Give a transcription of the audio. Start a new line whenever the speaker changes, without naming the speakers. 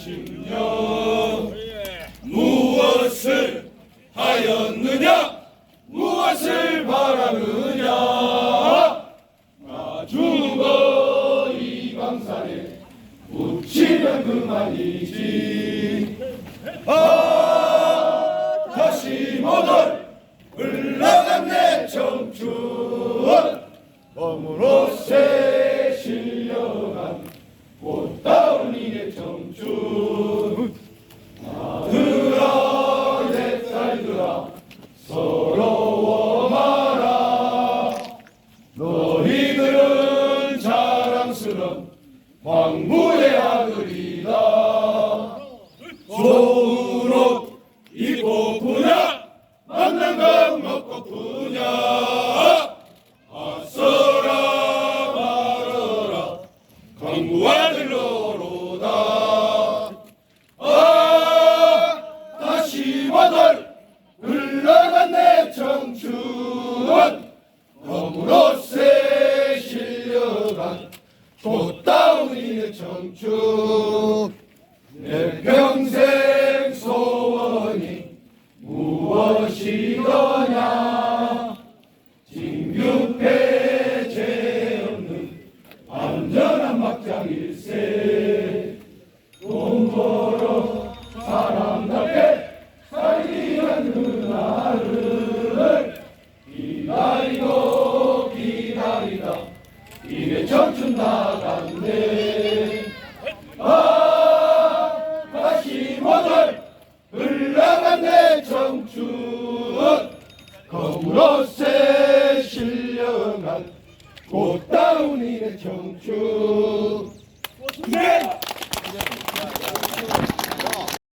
십년 무엇을 하였느냐 무엇을 바라느냐 마주거 이 강산에 묻히면 그만이지 아! 자랑스런 황부의 아들이다. 옷 입고 푸냐? 만난 것 먹고 푸냐? 아서라 말어라. 강부 아들 너로다 이의 청춘 내 평생 소원이 무엇이더냐? 진규패 죄 없는 안전한 막장 일세 돈 벌어 사람답게 살기란 그날을 기다리고 기다리다. 이내 청춘 다 갔네 영원한 꽃다운 이의 청춘.